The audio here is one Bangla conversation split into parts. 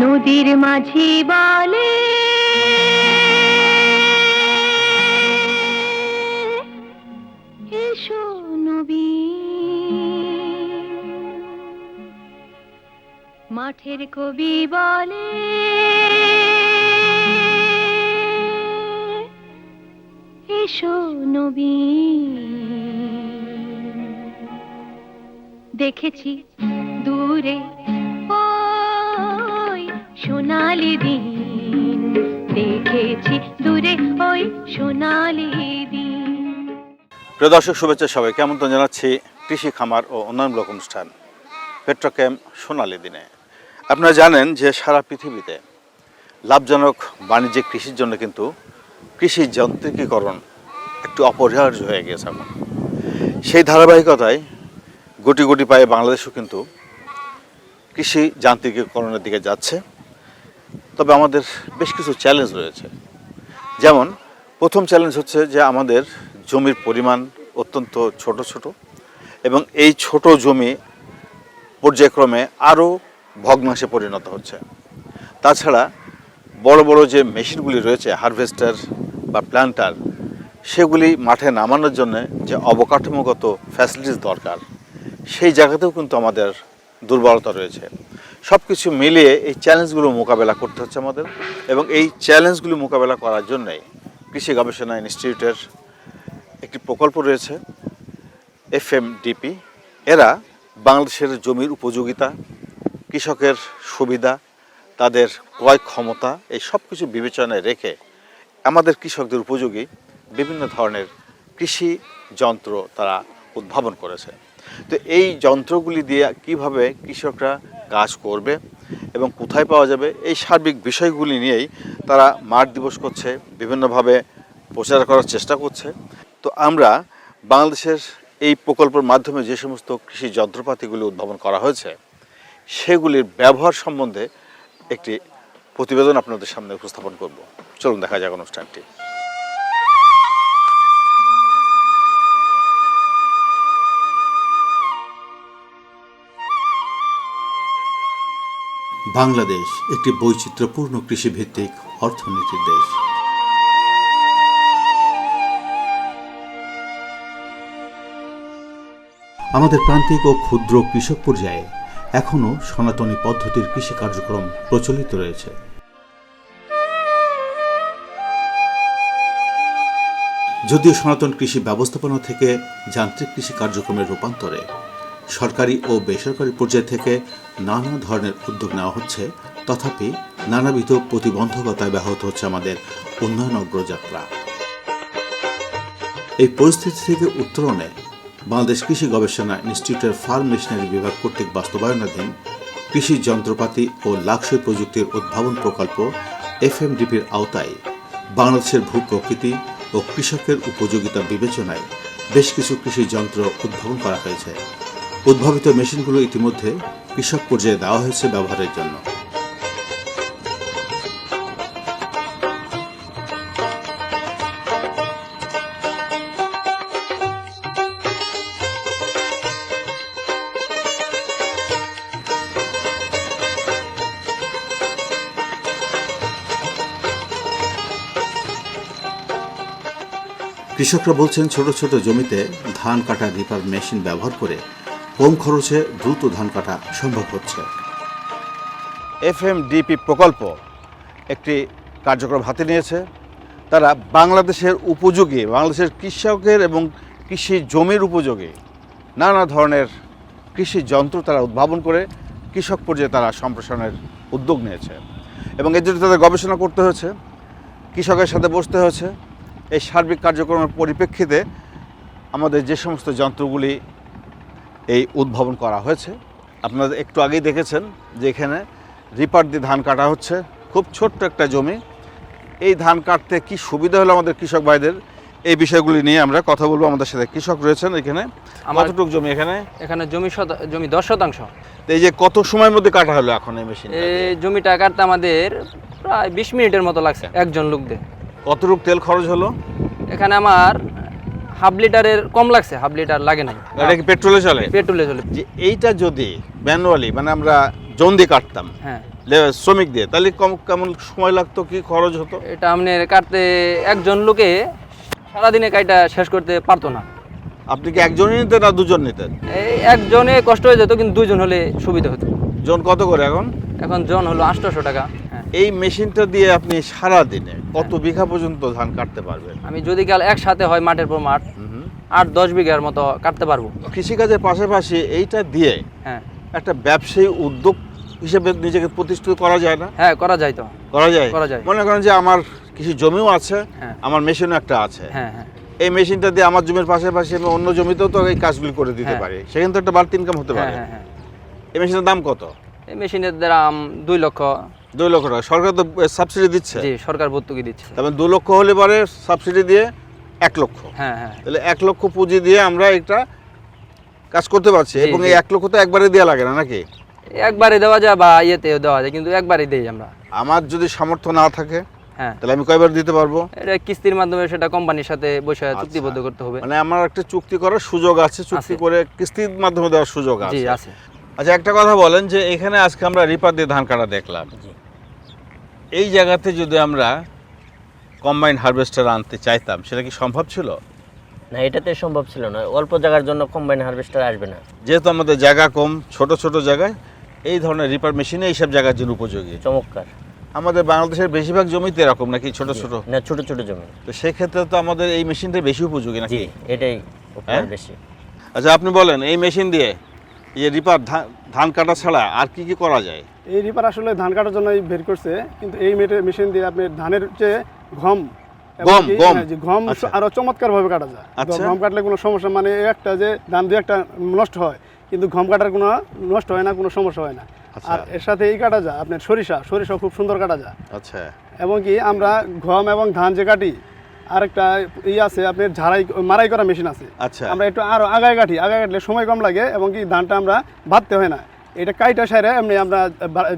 নদীর মাঝি বলে নবী। মাঠের কবি বলে এসো নবী। দেখেছি দূরে সোনালি দিন। দেখেছি দূরে ওই সোনালি দিন। প্রিয় দর্শক, শুভেচ্ছা সবাইকে। আমন্ত্রণ জানাচ্ছি কৃষি খামার ও উন্নয়নমূলক অনুষ্ঠান পেট্রোক্যাম সোনালি দিনে। আপনারা জানেন যে সারা পৃথিবীতে লাভজনক বাণিজ্যিক কৃষির জন্য কিন্তু কৃষি যান্ত্রিকীকরণ একটু অপরিহার্য হয়ে গেছে এখন। সেই ধারাবাহিকতায় গুটি গুটি পায়ে বাংলাদেশও কিন্তু কৃষি যান্ত্রিকীকরণের দিকে যাচ্ছে। তবে আমাদের বেশ কিছু চ্যালেঞ্জ রয়েছে। যেমন, প্রথম চ্যালেঞ্জ হচ্ছে যে আমাদের জমির পরিমাণ অত্যন্ত ছোট ছোট এবং এই ছোট জমি পর্যায়ক্রমে আরও ভগ্নাংশে পরিণত হচ্ছে। তাছাড়া বড় বড় যে মেশিনগুলি রয়েছে, হারভেস্টার বা প্ল্যান্টার সেগুলি মাঠে নামানোর জন্য যে অবকাঠামোগত ফ্যাসিলিটিস দরকার, সেই জায়গাতেও কিন্তু আমাদের দুর্বলতা রয়েছে। সব কিছু মিলিয়ে এই চ্যালেঞ্জগুলো মোকাবেলা করতে হচ্ছে আমাদের এবং এই চ্যালেঞ্জগুলো মোকাবেলা করার জন্যই কৃষি গবেষণা ইনস্টিটিউটের একটি প্রকল্প রয়েছে, এফএমডিপি। এরা বাংলাদেশের জমির উপযোগিতা, কৃষকের সুবিধা, তাদের ক্রয় ক্ষমতা, এই সব কিছু বিবেচনায় রেখে আমাদের কৃষকদের উপযোগী বিভিন্ন ধরনের কৃষি যন্ত্র তারা উদ্ভাবন করেছে। তো এই যন্ত্রগুলি দিয়ে কীভাবে কৃষকরা কাজ করবে এবং কোথায় পাওয়া যাবে এই সার্বিক বিষয়গুলি নিয়েই তারা মাঠ দিবস করছে, বিভিন্নভাবে প্রচার করার চেষ্টা করছে। তো আমরা বাংলাদেশের এই প্রকল্পের মাধ্যমে যে সমস্ত কৃষি যন্ত্রপাতিগুলি উদ্ভাবন করা হয়েছে, সেগুলির ব্যবহার সম্বন্ধে একটি প্রতিবেদন আপনাদের সামনে উপস্থাপন করব। চলুন দেখা যাক অনুষ্ঠানটি। বাংলাদেশ একটি বৈচিত্র্যপূর্ণ কৃষিভিত্তিক অর্থনীতির দেশ। আমাদের প্রান্তিক ও ক্ষুদ্র কৃষক পর্যায়ে এখনও সনাতনী পদ্ধতির কৃষি কার্যক্রম প্রচলিত রয়েছে। যদিও সনাতন কৃষি ব্যবস্থাপনা থেকে যান্ত্রিক কৃষি কার্যক্রমের রূপান্তরে সরকারি ও বেসরকারি পর্যায় থেকে নানা ধরনের উদ্যোগ নেওয়া হচ্ছে। তথাপি নানাবিধ প্রতিবন্ধকতায় ব্যাহত হচ্ছে আমাদের উন্নয়ন অগ্রযাত্রা। এই পরিস্থিতি থেকে উত্তরণে বাংলাদেশ কৃষি গবেষণা ইনস্টিটিউটের ফার্ম মেশিনারি বিভাগ কর্তৃক বাস্তবায়নাধীন কৃষি যন্ত্রপাতি ও লাক্সই প্রযুক্তির উদ্ভাবন প্রকল্প এফএমডিপির আওতায় বাংলাদেশের ভূ প্রকৃতি ও কৃষকের উপযোগিতা বিবেচনায় বেশ কিছু কৃষি যন্ত্র উদ্ভাবন করা হয়েছে। উদ্ভাবিত মেশিনগুলো ইতিমধ্যে কৃষক পর্যায়ে দেওয়া হয়েছে ব্যবহারের জন্য। কৃষকরা বলছেন ছোট ছোট জমিতে ধান কাটা রিপার মেশিন ব্যবহার করে কম খরচে দ্রুত ধান কাটা সম্ভব হচ্ছে। এফএমডিপি প্রকল্প একটি কার্যক্রম হাতে নিয়েছে। তারা বাংলাদেশের উপযোগী, বাংলাদেশের কৃষকের এবং কৃষি জমির উপযোগী, নানা ধরনের কৃষি যন্ত্র তারা উদ্ভাবন করে কৃষক পর্যায়ে তারা সম্প্রসারণের উদ্যোগ নিয়েছে এবং এর জন্য তাদের গবেষণা করতে হয়েছে, কৃষকের সাথে বসতে হয়েছে। এই সার্বিক কার্যক্রমের পরিপ্রেক্ষিতে আমাদের যে সমস্ত যন্ত্রগুলি এই উদ্ভাবন করা হয়েছে। আপনারা একটু আগেই দেখেছেন যে এখানে রিপার দিয়ে ধান কাটা হচ্ছে। খুব ছোট্ট একটা জমি। এই ধান কাটতে কি সুবিধা হলো আমাদের কৃষক ভাইদের? এই বিষয়গুলি নিয়ে আমরা কথা বলব। আমাদের সাথে কৃষক রয়েছেন এখানে। আমার- কতটুকু জমি এখানে? এখানে জমি জমি দশ শতাংশ। এই যে কত সময়ের মধ্যে কাটা হলো এখন এই মেশিন এই জমিটা কাটতে আমাদের প্রায় বিশ মিনিটের মতো লাগছে একজন লোক দিয়ে। কতটুকু তেল খরচ হলো? এখানে আমার হাফ লিটারের কম লাগছে হাফ লিটার লাগে নাই। এটা কি পেট্রোলে চলে? পেট্রোলে চলে। যে এইটা যদি ম্যানুয়ালি মানে আমরা জন দিয়ে কাটতাম হ্যাঁ। শ্রমিক দিয়ে তাহলে কম কেমন সময় লাগতো কি খরচ হতো? এটা আপনার কাটতে একজন লোকে সারাদিনে কাইটা শেষ করতে পারতো না। আপনি কি একজনই নিতেন না দুজন নিতেন? এই একজনে কষ্ট হয়ে যেত কিন্তু দুজন হলে সুবিধা হতো। জন কত করে এখন? এখন জন হলো আটশোশো টাকা। এই মেশিনটা দিয়ে আপনি সারা দিনে কত বিঘা পর্যন্ত ধান কাটতে পারবেন? আমি যদি কাল একসাথে হয় মাঠের পর মাঠ আট দশ বিঘার মতো কাটতে পারব। কৃষিকাজের পাশাপাশি এইটা দিয়ে হ্যাঁ। একটা ব্যবসায়ী উদ্যোগ হিসেবে নিজেকে প্রতিষ্ঠিত করা যায় না? হ্যাঁ করা যায় তো। করা যায়? করা যায়। মনে করেন যে আমার কিছু জমিও আছে হ্যাঁ। আমার মেশিনও একটা আছে। হ্যাঁ হ্যাঁ। এই মেশিনটা দিয়ে আমার জমির পাশাপাশি আমি অন্য জমিতেও তো এই কাজগুলি করে দিতে হ্যাঁ। পারি। সেখানে তো একটা বাড়তি ইনকাম হতে হ্যাঁ পারে। হ্যাঁ হ্যাঁ। এই মেশিনের দাম কত? এই মেশিনের দাম দুই লক্ষ দুই লক্ষ টাকা। সরকার তো সাবসিডি দিচ্ছে? জি সরকার ভর্তুকি দিচ্ছে। দু লক্ষ হলে পরে সাবসিডি দিয়ে এক লক্ষ। হ্যাঁ হ্যাঁ। তাহলে এক লক্ষ পুঁজি দিয়ে আমরা কাজ করতে পারছি। এবং এই এক লক্ষ তো একবারে দেওয়া লাগে না নাকি? একবারে দেওয়া যায় বা ইয়েতেও দেওয়া যায় কিন্তু একবারে দেই আমরা। আমার যদি সামর্থ্য না থাকে হ্যাঁ। তাহলে আমি কয়বার দিতে পারব? এটা কিস্তির মাধ্যমে সেটা কোম্পানির সাথে বসে আচ্ছা। চুক্তিবদ্ধ করতে হবে। মানে আমার একটা চুক্তি করার সুযোগ আছে চুক্তি করে কিস্তির মাধ্যমে দেওয়ার সুযোগ জি আছে। আছে। আচ্ছা একটা কথা বলেন যে এখানে আজকে আমরা রিপার দিয়ে ধান কাটা দেখলাম। এই জায়গাতে যদি আমরা কম্বাইন হারভেস্টার আনতে চাইতাম সেটা কি সম্ভব ছিল? না এটাতে সম্ভব ছিল না। অল্প জায়গার জন্য কম্বাইন হারভেস্টার আসবে না। যেহেতু আমাদের জায়গা কম ছোট ছোট জায়গায় এই ধরনের রিপার মেশিনে এইসব জায়গার জন্য উপযোগী। চমৎকার। আমাদের বাংলাদেশের বেশিরভাগ জমিতে এরকম নাকি ছোট ছোট? না ছোট ছোট জমি। তো সেক্ষেত্রে তো আমাদের এই মেশিনটা বেশি উপযোগী নাকি? এটাই হ্যাঁ? বেশি। আচ্ছা আপনি বলেন এই মেশিন দিয়ে এই রিপার ধান- কাটা ছাড়া আর কি কি করা যায় এই রিপার আসলে ধান কাটার জন্য বের করছে কিন্তু এই মেটে- মেশিন দিয়ে আপনি ধানের যে গম গম, গম। গম আচ্ছা। আরও চমৎকার ভাবে কাটা যায় আচ্ছা। গম কাটলে কোনো সমস্যা মানে একটা যে ধান দু একটা নষ্ট হয় কিন্তু গম কাটার কোনো নষ্ট হয় না কোনো সমস্যা হয় না আচ্ছা। আর এর সাথে এই কাটা যায় আপনার সরিষা সরিষা খুব সুন্দর কাটা যায় আচ্ছা এবং কি আমরা গম এবং ধান যে কাটি আরেকটা ই আছে আপনার ঝাড়াই মারাই করা মেশিন আছে। আচ্ছা। আমরা একটু আরও আগায় কাটি আগায় কাটলে সময় কম লাগে এবং কি ধানটা আমরা বাঁধতে হয় না। এটা কাইটা সাইরে এমনি আমরা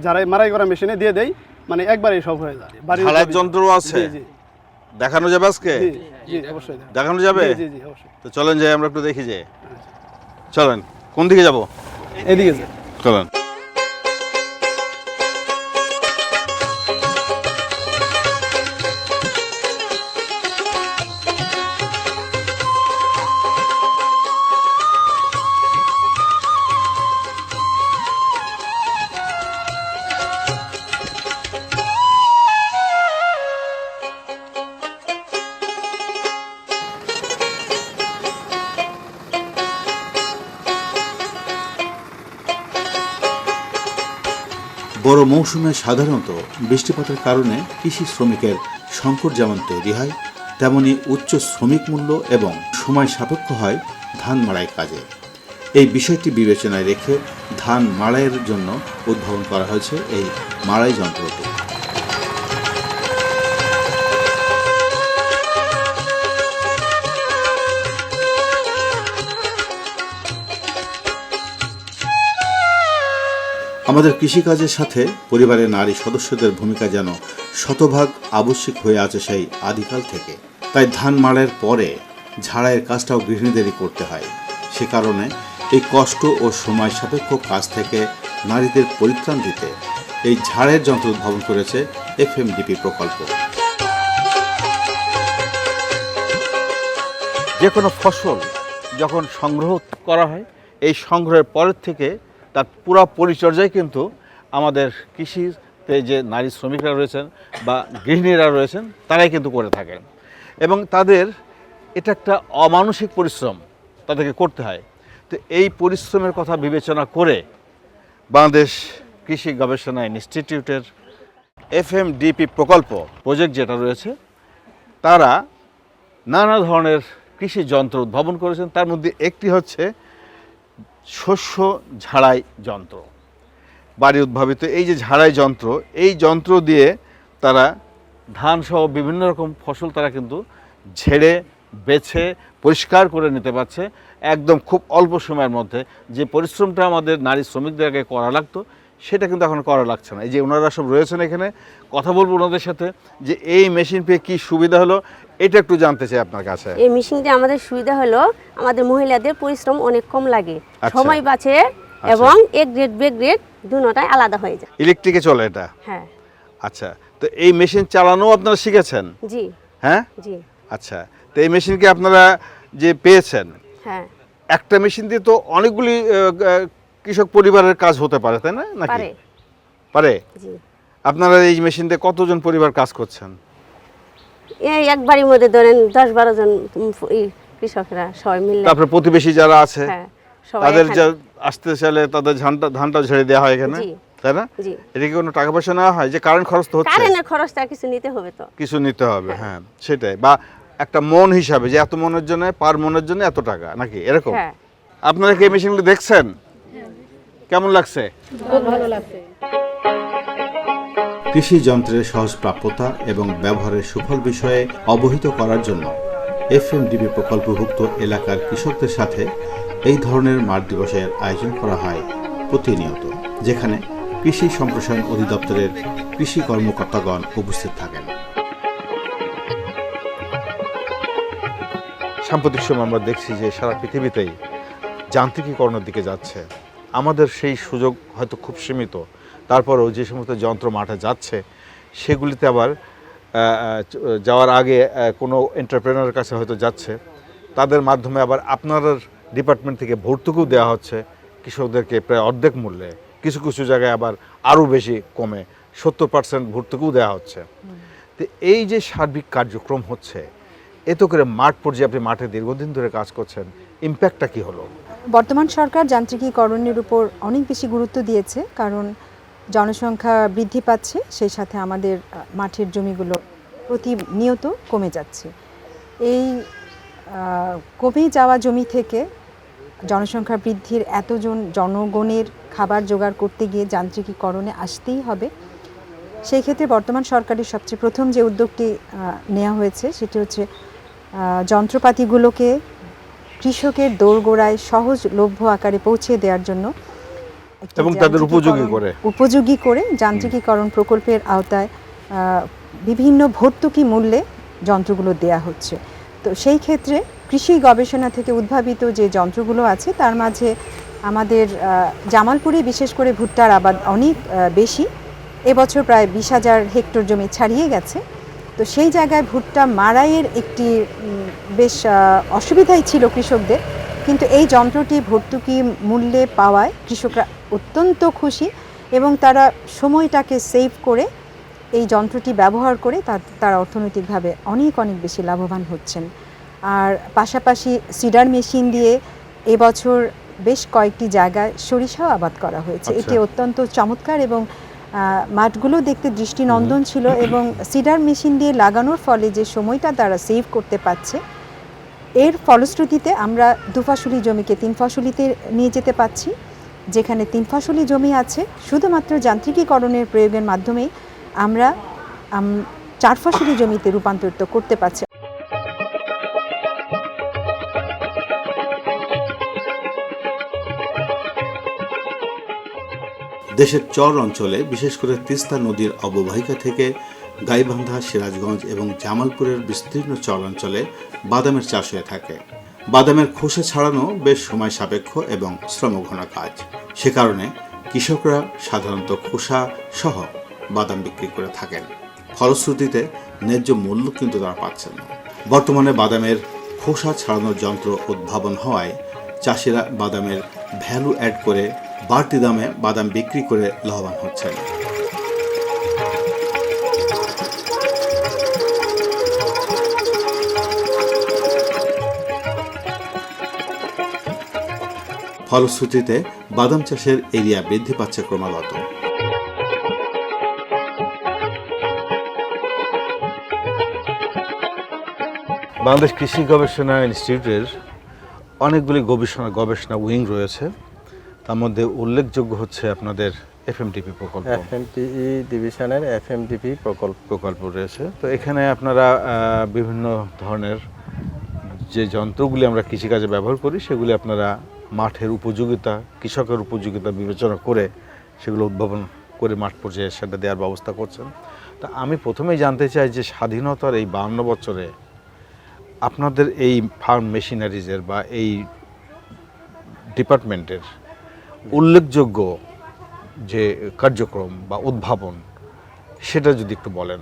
ঝাড়াই মারাই করা মেশিনে দিয়ে দেই মানে একবারেই সব হয়ে যায়। ঝাড়াইয়ের যন্ত্র আছে? দেখানো যাবে আজকে? জি অবশ্যই দেখানো যাবে? জি জি জি অবশ্যই। তো চলেন যাই আমরা একটু দেখি যে। চলেন কোন দিকে যাব? এদিকে চলেন। বড় মৌসুমে সাধারণত বৃষ্টিপাতের কারণে কৃষি শ্রমিকের সংকট যেমন তৈরি হয়। তেমনি উচ্চ শ্রমিক মূল্য এবং সময় সাপেক্ষ হয় ধান মাড়াই কাজে। এই বিষয়টি বিবেচনায় রেখে ধান মাড়াইয়ের জন্য উদ্ভাবন করা হয়েছে এই মাড়াই যন্ত্রটি। আমাদের কৃষিকাজের সাথে পরিবারের নারী সদস্যদের ভূমিকা যেন শতভাগ আবশ্যিক হয়ে আছে সেই আদিকাল থেকে। তাই ধান মাড়াইয়ের পরে ঝাড়াইয়ের কাজটাও গৃহিণীদেরই করতে হয়। সে কারণে এই কষ্ট ও সময় সাপেক্ষ কাজ থেকে নারীদের পরিত্রাণ দিতে এই ঝাড়ের যন্ত্র উদ্ভাবন করেছে এফএমডিপি প্রকল্প। যে কোনো ফসল যখন সংগ্রহ করা হয়, এই সংগ্রহের পরের থেকে তার পুরো পরিচর্যায় কিন্তু আমাদের কৃষিতে যে নারী শ্রমিকরা রয়েছেন বা গৃহিণীরা রয়েছেন, তারাই কিন্তু করে থাকেন। এবং তাদের এটা একটা অমানসিক পরিশ্রম তাদেরকে করতে হয়। তো এই পরিশ্রমের কথা বিবেচনা করে বাংলাদেশ কৃষি গবেষণা ইনস্টিটিউটের এফ এম এফএমডিপি প্রকল্প, প্রজেক্ট যেটা রয়েছে, তারা নানা ধরনের কৃষি যন্ত্র উদ্ভাবন করেছেন। তার মধ্যে একটি হচ্ছে শস্য ঝাড়াই যন্ত্র। বাড়ি উদ্ভাবিত এই যে ঝাড়াই যন্ত্র, এই যন্ত্র দিয়ে তারা ধান সহ বিভিন্ন রকম ফসল তারা কিন্তু ঝেড়ে, বেছে, পরিষ্কার করে নিতে পারছে একদম খুব অল্প সময়ের মধ্যে। যে পরিশ্রমটা আমাদের নারী শ্রমিকদের আগে করা লাগতো, সেটা কিন্তু এখন করা লাগছে না। এই যে ওনারা সব রয়েছেন এখানে, কথা বলব ওনাদের সাথে যে এই মেশিন পেয়ে কী সুবিধা হলো এটা একটু জানতে চাই আপনার কাছে। এই মেশিনটা আমাদের সুবিধা হলো আমাদের মহিলাদের পরিশ্রম অনেক কম লাগে। আচ্ছা। সময় বাঁচে এবং এক গ্রেড বে গ্রেড দুটাই আলাদা হয়ে যায়। ইলেকট্রিকে চলে এটা? হ্যাঁ। আচ্ছা তো এই মেশিন চালানো আপনারা শিখেছেন? জি। হ্যাঁ? জি। আচ্ছা তো এই মেশিনকে আপনারা যে পেয়েছেন? হ্যাঁ। একটা মেশিন দিয়ে তো অনেকগুলি কৃষক পরিবারের কাজ হতে পারে তাই না? নাকি? পারে। পারে? জি। আপনারা এই মেশিন দিয়ে কতজন পরিবার কাজ করছেন? এই একবারই মধ্যে ধরেন দশ বারো জন কৃষকরা সবাই মিলে। তারপরে প্রতিবেশী যারা আছে হ্যাঁ তাদের যা আসতে চাইলে তাদের ধানটা ধানটা ঝেড়ে দেওয়া হয় এখানে তাই না? জি। এটা কি কোনো টাকা পয়সা নেওয়া হয়? যে কারেন্ট খরচ তো হচ্ছে। কারেন্টের খরচটা কিছু নিতে হবে তো। কিছু নিতে হবে হ্যাঁ। সেটাই। বা একটা মন হিসাবে যে এত মনের জন্য পার মনের জন্য এত টাকা নাকি এরকম? হ্যাঁ। আপনারা কি এই মেশিনগুলো দেখছেন? কেমন লাগছে। কৃষি যন্ত্রের সহজ প্রাপ্যতা এবং ব্যবহারের সুফল বিষয়ে অবহিত করার জন্য এফএমডিবি প্রকল্পভুক্ত এলাকার কৃষকদের সাথে এই ধরনের মাঠ দিবসের আয়োজন করা হয় প্রতিনিয়ত, যেখানে কৃষি সম্প্রসারণ অধিদপ্তরের কৃষি কর্মকর্তাগণ উপস্থিত থাকেন। সাম্প্রতিক সময় আমরা দেখছি যে সারা পৃথিবীতেই যান্ত্রিকীকরণের দিকে যাচ্ছে। আমাদের সেই সুযোগ হয়তো খুব সীমিত। তারপরেও যে সমস্ত যন্ত্র মাঠে যাচ্ছে, সেগুলিতে আবার যাওয়ার আগে কোনো এন্টারপ্রেনারের কাছে হয়তো যাচ্ছে। তাদের মাধ্যমে আবার আপনার ডিপার্টমেন্ট থেকে ভর্তুকিও দেওয়া হচ্ছে কৃষকদেরকে প্রায় অর্ধেক মূল্যে। কিছু কিছু জায়গায় আবার আরও বেশি কমে সত্তর পার্সেন্ট ভর্তুকিও দেওয়া হচ্ছে। তো এই যে সার্বিক কার্যক্রম হচ্ছে, এত করে মাঠ পর্যায়ে আপনি মাঠে দীর্ঘদিন ধরে কাজ করছেন ইম্প্যাক্টটা কি হলো? বর্তমান সরকার যান্ত্রিকীকরণের উপর অনেক বেশি গুরুত্ব দিয়েছে, কারণ জনসংখ্যা বৃদ্ধি পাচ্ছে, সেই সাথে আমাদের মাঠের জমিগুলো প্রতিনিয়ত কমে যাচ্ছে। এই কমে যাওয়া জমি থেকে জনসংখ্যা বৃদ্ধির এতজন জনগণের খাবার জোগাড় করতে গিয়ে যান্ত্রিকীকরণে আসতেই হবে। সেই ক্ষেত্রে বর্তমান সরকারের সবচেয়ে প্রথম যে উদ্যোগটি নেওয়া হয়েছে, সেটি হচ্ছে যন্ত্রপাতিগুলোকে কৃষকের দোরগোড়ায় সহজলভ্য আকারে পৌঁছে দেওয়ার জন্য এবং তাদের উপযোগী করে। উপযোগী করে যান্ত্রিকীকরণ প্রকল্পের আওতায় বিভিন্ন ভর্তুকি মূল্যে যন্ত্রগুলো দেয়া হচ্ছে। তো সেই ক্ষেত্রে কৃষি গবেষণা থেকে উদ্ভাবিত যে যন্ত্রগুলো আছে তার মাঝে আমাদের জামালপুরে বিশেষ করে ভুট্টার আবাদ অনেক বেশি। এবছর প্রায় বিশ হাজার হেক্টর জমি ছাড়িয়ে গেছে। তো সেই জায়গায় ভুট্টা মারাইয়ের একটি বেশ অসুবিধাই ছিল কৃষকদের। কিন্তু এই যন্ত্রটি ভর্তুকি মূল্যে পাওয়ায় কৃষকরা অত্যন্ত খুশি এবং তারা সময়টাকে সেভ করে এই যন্ত্রটি ব্যবহার করে তার তারা অর্থনৈতিকভাবে অনেক অনেক বেশি লাভবান হচ্ছেন। আর পাশাপাশি সিডার মেশিন দিয়ে এবছর বেশ কয়েকটি জায়গায় সরিষাও আবাদ করা হয়েছে। আচ্ছা। এটি অত্যন্ত চমৎকার এবং মাঠগুলো দেখতে দৃষ্টিনন্দন ছিল এবং সিডার মেশিন দিয়ে লাগানোর ফলে যে সময়টা তারা সেভ করতে পারছে এর ফলশ্রুতিতে আমরা দুফসলি জমিকে তিন ফসলিতে নিয়ে যেতে পাচ্ছি যেখানে তিন ফসলি জমি আছে শুধুমাত্র যান্ত্রিকীকরণের প্রয়োগের মাধ্যমেই আমরা আম, চার ফসলি জমিতে রূপান্তরিত করতে পারছি। দেশের চর অঞ্চলে বিশেষ করে তিস্তা নদীর অববাহিকা থেকে গাইবান্ধা সিরাজগঞ্জ এবং জামালপুরের বিস্তীর্ণ চর অঞ্চলে বাদামের চাষ হয়ে থাকে। বাদামের খোসা ছাড়ানো বেশ সময় সাপেক্ষ এবং শ্রমঘন কাজ। সে কারণে কৃষকরা সাধারণত খোসা সহ বাদাম বিক্রি করে থাকেন। ফলশ্রুতিতে ন্যায্য মূল্য কিন্তু তারা পাচ্ছেন না। বর্তমানে বাদামের খোসা ছাড়ানোর যন্ত্র উদ্ভাবন হওয়ায় চাষিরা বাদামের ভ্যালু অ্যাড করে বাড়তি দামে বাদাম বিক্রি করে লাভবান হচ্ছেন। ফলশ্রুতিতে বাদাম চাষের এরিয়া বৃদ্ধি পাচ্ছে ক্রমাগত। বাংলাদেশ কৃষি গবেষণা ইনস্টিটিউটের অনেকগুলি গবেষণা গবেষণা উইং রয়েছে। তার মধ্যে উল্লেখযোগ্য হচ্ছে আপনাদের এফএমটিপি প্রকল্প। এফএমটিই ডিভিশনের এফএমটিপি প্রকল্প। প্রকল্প রয়েছে। তো এখানে আপনারা বিভিন্ন ধরনের যে যন্ত্রগুলি আমরা কৃষিকাজে ব্যবহার করি, সেগুলি আপনারা মাঠের উপযোগিতা, কৃষকের উপযোগিতা বিবেচনা করে সেগুলো উদ্ভাবন করে মাঠ পর্যায়ে সেটা দেওয়ার ব্যবস্থা করছেন। তা আমি প্রথমেই জানতে চাই যে স্বাধীনতার এই বান্ন বছরে আপনাদের এই ফার্ম মেশিনারিজের বা এই ডিপার্টমেন্টের উল্লেখযোগ্য যে কার্যক্রম বা উদ্ভাবন, সেটা যদি একটু বলেন।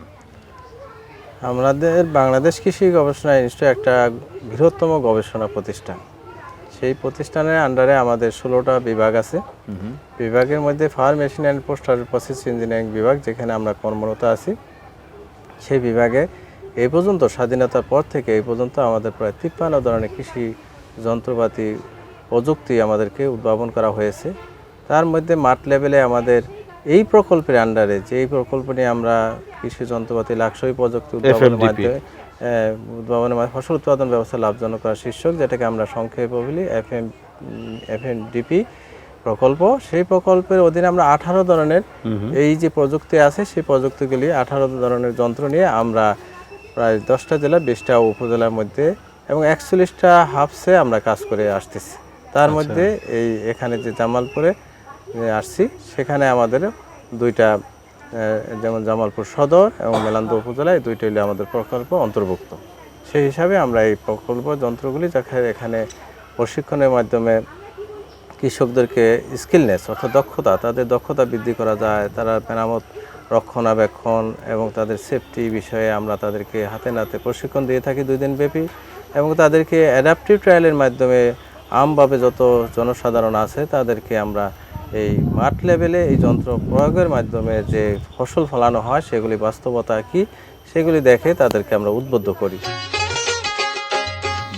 আমাদের বাংলাদেশ কৃষি গবেষণা ইনস্টিটিউট একটা বৃহত্তম গবেষণা প্রতিষ্ঠান। সেই প্রতিষ্ঠানের আন্ডারে আমাদের ষোলোটা বিভাগ আছে। বিভাগের মধ্যে farm machine and poster process engineering বিভাগ যেখানে আমরা কর্মরত আছি। সেই বিভাগে এই পর্যন্ত স্বাধীনতার পর থেকে এই পর্যন্ত আমাদের প্রায় তিপ্পান্ন ধরনের কৃষি যন্ত্রপাতি প্রযুক্তি আমাদেরকে উদ্ভাবন করা হয়েছে। তার মধ্যে মাঠ লেভেলে আমাদের এই প্রকল্পের আন্ডারে যে এই প্রকল্প নিয়ে আমরা কৃষি যন্ত্রপাতি লাক্সই প্রযুক্তি উদ্ভাবনের মাধ্যমে উদ্ভাবনের মাধ্যমে ফসল উৎপাদন ব্যবস্থা লাভজনক করা শীর্ষক যেটাকে আমরা সংক্ষেপে বলি F M F M DP প্রকল্প। সেই প্রকল্পের অধীনে আমরা আঠারো ধরনের এই যে প্রযুক্তি আছে সেই প্রযুক্তিগুলি আঠারো ধরনের যন্ত্র নিয়ে আমরা প্রায় দশটা জেলা বিশটা উপজেলার মধ্যে এবং একচল্লিশটা হাফসে আমরা কাজ করে আসতেছি। তার মধ্যে এই এখানে যে জামালপুরে আসছি। সেখানে আমাদের দুইটা যেমন জামালপুর সদর এবং মেলান্দ উপজেলায় দুইটা হলো আমাদের প্রকল্প অন্তর্ভুক্ত। সেই হিসাবে আমরা এই প্রকল্প যন্ত্রগুলি যাকে এখানে প্রশিক্ষণের মাধ্যমে কৃষকদেরকে স্কিলনেস অর্থাৎ দক্ষতা, তাদের দক্ষতা বৃদ্ধি করা যায়, তারা মেরামত, রক্ষণাবেক্ষণ এবং তাদের সেফটি বিষয়ে আমরা তাদেরকে হাতে নাতে প্রশিক্ষণ দিয়ে থাকি দুই দিন ব্যাপী এবং তাদেরকে অ্যাডাপটিভ ট্রায়ালের মাধ্যমে আমভাবে যত জনসাধারণ আছে তাদেরকে আমরা এই মাঠ লেভেলে এই যন্ত্র প্রয়োগের মাধ্যমে যে ফসল ফলানো হয়, সেগুলি বাস্তবতা কি, সেগুলি দেখে তাদেরকে আমরা উদ্বুদ্ধ করি।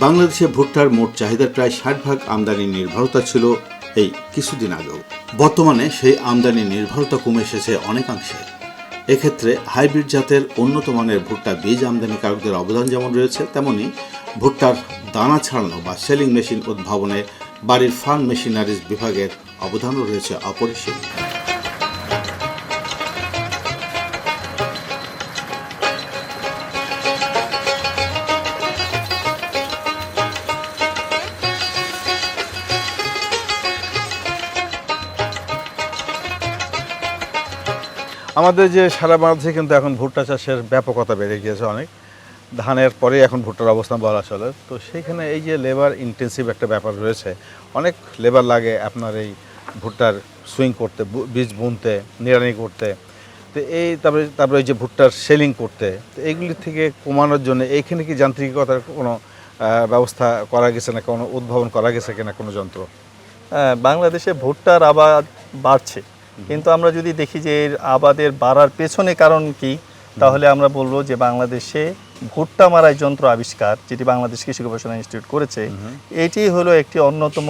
বাংলাদেশে ভুট্টার মোট চাহিদার প্রায় ষাট ভাগ আমদানি নির্ভরতা ছিল এই কিছুদিন আগেও। বর্তমানে সেই আমদানি নির্ভরতা কমে এসেছে অনেকাংশে। এক্ষেত্রে হাইব্রিড জাতের উন্নত মানের ভুট্টা বীজ আমদানিকারকদের অবদান যেমন রয়েছে, তেমনি ভুট্টার দানা ছাড়ানো বা সেলিং মেশিন উদ্ভাবনে বাড়ির ফার্ম মেশিনারিজ বিভাগের অবদানও রয়েছে অপরিসীম। আমাদের যে সারা বাংলাদেশে কিন্তু এখন ভুট্টা চাষের ব্যাপকতা বেড়ে গিয়েছে অনেক। ধানের পরে এখন ভুট্টার অবস্থান বলা চলে। তো সেইখানে এই যে লেবার ইন্টেন্সিভ একটা ব্যাপার রয়েছে। অনেক লেবার লাগে আপনার এই ভুট্টার সুইং করতে বীজ বুনতে নিড়ানি করতে তো এই তারপরে তারপরে এই যে ভুট্টার সেলিং করতে তো এইগুলি থেকে কমানোর জন্য এইখানে কি যান্ত্রিকতার কোনো ব্যবস্থা করা গেছে না কোনো উদ্ভাবন করা গেছে কিনা কোনো যন্ত্র? হ্যাঁ, বাংলাদেশে ভুট্টার আবাদ বাড়ছে। কিন্তু আমরা যদি দেখি যে এর আবাদের বাড়ার পেছনে কারণ কি তাহলে আমরা বলব যে বাংলাদেশে ভুট্টা মারাই যন্ত্র আবিষ্কার যেটি বাংলাদেশ কৃষি গবেষণা ইনস্টিটিউট করেছে এটি হলো একটি অন্যতম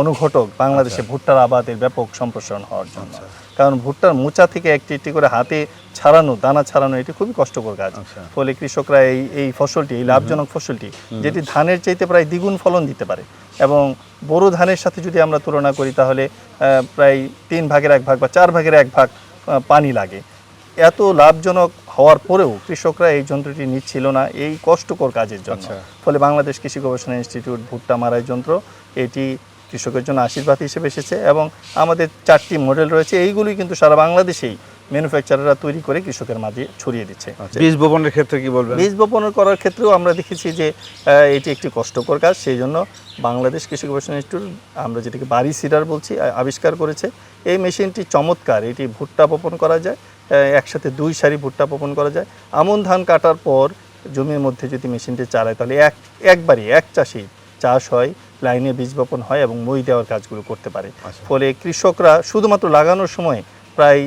অনুঘটক বাংলাদেশে ভুট্টার আবাদের ব্যাপক সম্প্রসারণ হওয়ার জন্য। কারণ ভুট্টার মোচা থেকে একটি একটি করে হাতে ছাড়ানো দানা ছাড়ানো এটি খুবই কষ্টকর কাজ। ফলে কৃষকরা এই এই ফসলটি এই লাভজনক ফসলটি যেটি ধানের চাইতে প্রায় দ্বিগুণ ফলন দিতে পারে এবং বোরো ধানের সাথে যদি আমরা তুলনা করি তাহলে প্রায় তিন ভাগের এক ভাগ বা চার ভাগের এক ভাগ পানি লাগে। এত লাভজনক হওয়ার পরেও কৃষকরা এই যন্ত্রটি নিচ্ছিল না এই কষ্টকর কাজের জন্য। আচ্ছা। ফলে বাংলাদেশ কৃষি গবেষণা ইনস্টিটিউট ভুট্টা মারাই যন্ত্র এটি কৃষকের জন্য আশীর্বাদ হিসেবে এসেছে এবং আমাদের চারটি মডেল রয়েছে। এইগুলি কিন্তু সারা বাংলাদেশেই ম্যানুফ্যাকচারাররা তৈরি করে কৃষকের মাঝে ছড়িয়ে দিচ্ছে। বীজ বপনের ক্ষেত্রে কি বলবেন? বীজ বপন করার ক্ষেত্রেও আমরা দেখেছি যে এটি একটি কষ্টকর কাজ। সেই জন্য বাংলাদেশ কৃষি গবেষণা ইনস্টিটিউট আমরা যেটাকে বাড়ি সিডার বলছি আবিষ্কার করেছে। এই মেশিনটি চমৎকার। এটি ভুট্টা বপন করা যায় একসাথে দুই সারি ভুট্টা বপন করা যায়। আমন ধান কাটার পর জমির মধ্যে যদি মেশিনটি চালায় তাহলে এক একবারই এক চাষি চাষ হয়। লাইনে বীজ বপন হয় এবং মই দেওয়ার কাজগুলো করতে পারে। ফলে কৃষকরা শুধুমাত্র লাগানোর সময় প্রায়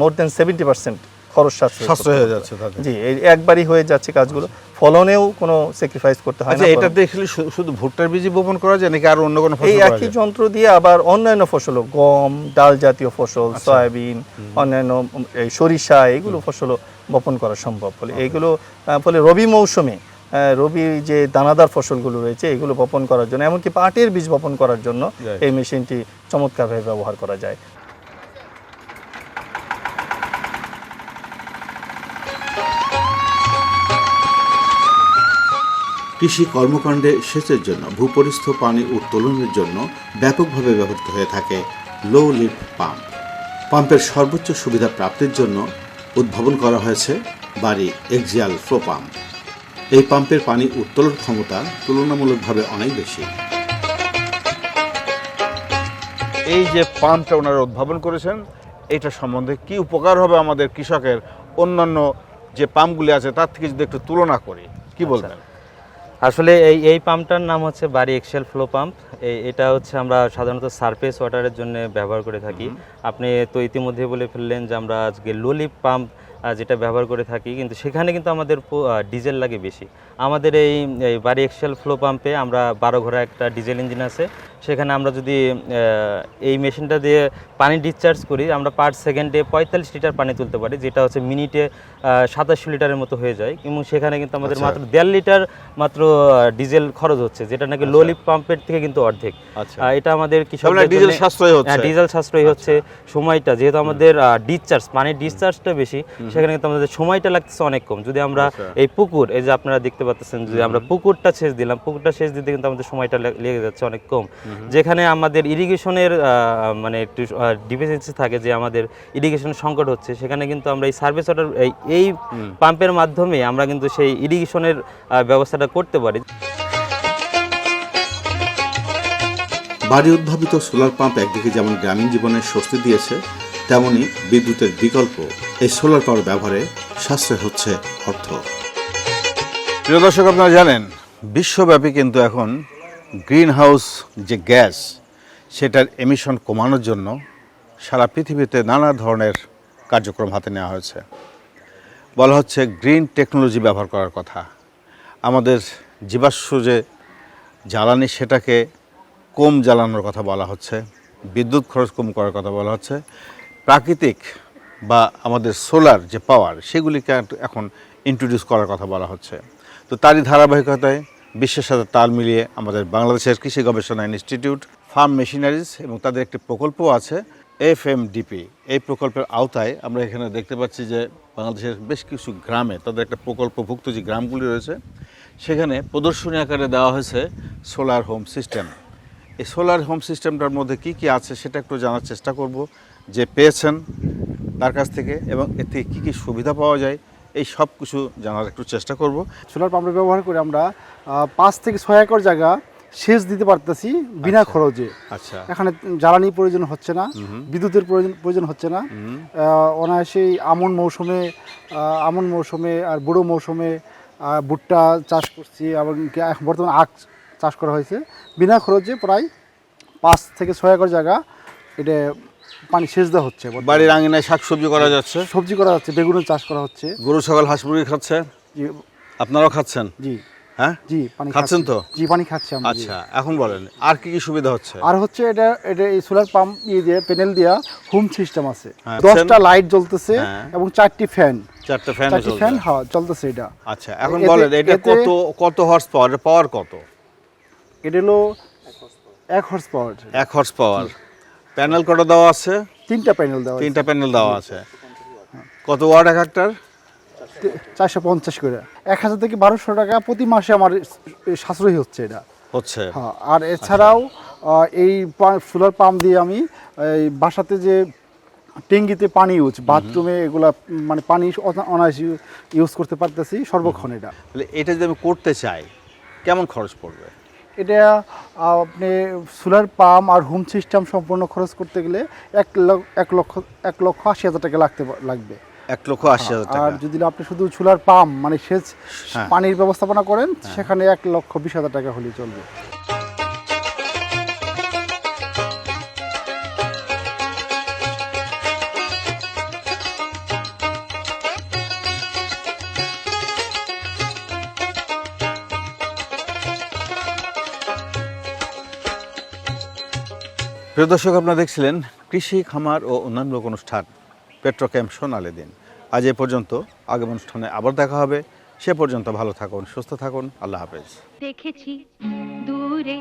মোর দেন সেভেন্টি পার্সেন্ট খরচ সাশ্রয় হয়ে যাচ্ছে জি এই একবারই হয়ে যাচ্ছে কাজগুলো। ফলনেও কোনো স্যাক্রিফাইস করতে হয় আচ্ছা না এটা দেখলে শুধু ভুট্টার বীজই বপন করা যায় নাকি আর অন্য কোনো এই একই যন্ত্র দিয়ে আবার অন্যান্য ফসলও গম ডাল জাতীয় ফসল আচ্ছা। সয়াবিন অন্যান্য এই সরিষা এগুলো ফসলও বপন করা সম্ভব। ফলে এইগুলো ফলে রবি মৌসুমে রবি যে দানাদার ফসলগুলো রয়েছে এগুলো বপন করার জন্য এমনকি পাটের বীজ বপন করার জন্য এই মেশিনটি চমৎকারভাবে ব্যবহার করা যায়। কৃষি কর্মকাণ্ডে সেচের জন্য ভূপরিস্থ পানি উত্তোলনের জন্য ব্যাপকভাবে ব্যবহৃত হয়ে থাকে লো লিফ পাম্প পাম্পের সর্বোচ্চ সুবিধা প্রাপ্তির জন্য উদ্ভাবন করা হয়েছে বাড়ি এক্সিয়াল ফ্লো পাম্প। এই পাম্পের পানি উত্তোলন ক্ষমতা তুলনামূলকভাবে অনেক বেশি। এই যে পাম্পটা ওনারা উদ্ভাবন করেছেন এটা সম্বন্ধে কি উপকার হবে আমাদের কৃষকের অন্যান্য যে পাম্পগুলি আছে তার থেকে যদি একটু তুলনা করি কি বলবেন? আসলে এই এই পাম্পটার নাম হচ্ছে বাড়ি এক্সেল ফ্লো পাম্প। এটা হচ্ছে আমরা সাধারণত সারফেস ওয়াটারের জন্য ব্যবহার করে থাকি। আপনি তো ইতিমধ্যে বলে ফেললেন যে আমরা আজকে লোলিপ পাম্প যেটা ব্যবহার করে থাকি, কিন্তু সেখানে কিন্তু আমাদের ডিজেল লাগে বেশি। আমাদের এই বাড়ি এক্সেল ফ্লো পাম্পে আমরা বারো ঘোড়া একটা ডিজেল ইঞ্জিন আছে। সেখানে আমরা যদি এই মেশিনটা দিয়ে পানি ডিসচার্জ করি আমরা পার সেকেন্ডে পঁয়তাল্লিশ লিটার পানি তুলতে পারি যেটা হচ্ছে মিনিটে সাতাশশো লিটারের মতো হয়ে যায়। এবং সেখানে কিন্তু আমাদের আচ্ছা। মাত্র দেড় লিটার মাত্র ডিজেল খরচ হচ্ছে যেটা নাকি লোলিপ পাম্পের থেকে কিন্তু অর্ধেক। আচ্ছা। এটা আমাদের মানে ডিজেল সাশ্রয় হচ্ছে। হ্যাঁ ডিজেল সাশ্রয়ী হচ্ছে সময়টা যেহেতু আমাদের ডিসচার্জ পানির ডিসচার্জটা বেশি সেখানে কিন্তু আমাদের সময়টা লাগতেছে অনেক কম। যদি আমরা আচ্ছা। এই পুকুর এই যে আপনারা দেখতে পাচ্ছেন যদি আমরা পুকুরটা সেচ দিলাম পুকুরটা সেচ দিতে কিন্তু আমাদের সময়টা লেগে যাচ্ছে অনেক কম। যেখানে আমাদের ইরিগেশনের মানে একটু ডিফিসিয়েন্সি থাকে যে আমাদের ইরিগেশনের সংকট হচ্ছে সেখানে কিন্তু আমরা এই সার্ভিস ওয়াটার এই এই পাম্পের মাধ্যমে আমরা কিন্তু সেই ইরিগেশনের ব্যবস্থাটা করতে পারি। বাড়ি উদ্ভাবিত সোলার পাম্প একদিকে যেমন গ্রামীণ জীবনে স্বস্তি দিয়েছে তেমনি বিদ্যুতের বিকল্প এই সোলার পাওয়ার ব্যবহারে সাশ্রয় হচ্ছে অর্থ। প্রিয় দর্শক আপনারা জানেন বিশ্বব্যাপী কিন্তু এখন গ্রিন হাউস যে গ্যাস, সেটার এমিশন কমানোর জন্য সারা পৃথিবীতে নানা ধরনের কার্যক্রম হাতে নেওয়া হয়েছে। বলা হচ্ছে গ্রিন টেকনোলজি ব্যবহার করার কথা। আমাদের জীবাশ্ম যে জ্বালানি, সেটাকে কম জ্বালানোর কথা বলা হচ্ছে, বিদ্যুৎ খরচ কম করার কথা বলা হচ্ছে। প্রাকৃতিক বা আমাদের সোলার যে পাওয়ার সেগুলিকে এখন ইন্ট্রোডিউস করার কথা বলা হচ্ছে। তো তারই ধারাবাহিকতায় বিশ্বের সাথে তাল মিলিয়ে আমাদের বাংলাদেশের কৃষি গবেষণা ইনস্টিটিউট, ফার্ম মেশিনারিজ এবং তাদের একটি প্রকল্প আছে এফ এম ডিপি এই প্রকল্পের আওতায় আমরা এখানে দেখতে পাচ্ছি যে বাংলাদেশের বেশ কিছু গ্রামে তাদের একটা প্রকল্পভুক্ত যে গ্রামগুলি রয়েছে, সেখানে প্রদর্শনী আকারে দেওয়া হয়েছে সোলার হোম সিস্টেম। এই সোলার হোম সিস্টেমটার মধ্যে কি কি আছে সেটা একটু জানার চেষ্টা করব, যে পেয়েছেন তার কাছ থেকে এবং এতে কি কি সুবিধা পাওয়া যায় এই সব কিছু জানার একটু চেষ্টা করব। সোলার পাম্পের ব্যবহার করে আমরা পাঁচ থেকে ছয় একর জায়গা সেচ দিতে পারতেছি বিনা খরচে। আচ্ছা। এখানে জ্বালানি প্রয়োজন হচ্ছে না বিদ্যুতের প্রয়োজন প্রয়োজন হচ্ছে না। অনায়াসেই আমন মৌসুমে আমন মৌসুমে আর বুড়ো মৌসুমে ভুট্টা চাষ করছি এবং বর্তমানে আখ চাষ করা হয়েছে। বিনা খরচে প্রায় পাঁচ থেকে ছয় একর জায়গা এটা পানি সেচ দেওয়া হচ্ছে বাড়ির আঙিনায় শাকসবজি করা যাচ্ছে। সবজি করা যাচ্ছে বেগুনের চাষ করা হচ্ছে। গরু ছাগল হাঁস মুরগি খাচ্ছে। জি। আপনারাও খাচ্ছেন? জি। হ্যাঁ? জি পানি খাচ্ছেন তো? জি পানি খাচ্ছি আমরা আচ্ছা এখন বলেন আর কি কি সুবিধা হচ্ছে? আর হচ্ছে এটা এটা এই সোলার পাম্প ইয়ে দিয়ে প্যানেল দিয়া হোম সিস্টেম আছে। হ্যাঁ। দশটা লাইট জ্বলতেছে হ্যাঁ। এবং চারটি ফ্যান চারটে ফ্যান চারটি ফ্যান হ্যাঁ চলতেছে এটা। আচ্ছা এখন বলেন এটা কত কত হর্স পাওয়ার পাওয়ার কত? এটা হলো এক হর্স পাওয়ার এক হর্স পাওয়ার প্যানেল কটা দেওয়া আছে? তিনটা প্যানেল দেওয়া। তিনটা প্যানেল দেওয়া আছে। কত ওয়াট এক একটার চারশো পঞ্চাশ করে। এক হাজার থেকে বারোশো টাকা প্রতি মাসে আমার সাশ্রয়ী হচ্ছে এটা। হচ্ছে? হ্যাঁ আর এছাড়াও এই সোলার পাম্প দিয়ে আমি এই বাসাতে যে ট্যাঙ্কিতে পানি ইউজ বাথরুমে এগুলা মানে পানি অনা- অনায়াসে ইউজ করতে পারতেছি সর্বক্ষণ এটা। এটা যদি আমি করতে চাই কেমন খরচ পড়বে? এটা আপনি সোলার পাম্প আর হোম সিস্টেম সম্পূর্ণ খরচ করতে গেলে এক লক্ষ এক লক্ষ এক লক্ষ আশি হাজার টাকা লাগতে লাগবে। এক লক্ষ আশি হাজার টাকা। আর যদি আপনি শুধু সোলার পাম্প মানে সেচ হ্যাঁ। পানির ব্যবস্থাপনা করেন সেখানে এক লক্ষ বিশ হাজার টাকা হলেই চলবে। প্রিয় দর্শক, আপনারা দেখছিলেন কৃষি, খামার ও অন্যান্য অনুষ্ঠান পেট্রোক্যাম্প সোনালি দিন। আজ এ পর্যন্ত আগামী অনুষ্ঠানে আবার দেখা হবে। সে পর্যন্ত ভালো থাকুন, সুস্থ থাকুন, আল্লাহ হাফেজ। দেখেছি দূরে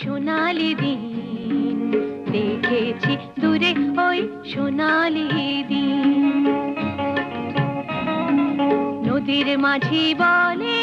সোনালি দিন। দেখেছি দূরে, ওই সোনালি দিন। নদীর মাঝি বলে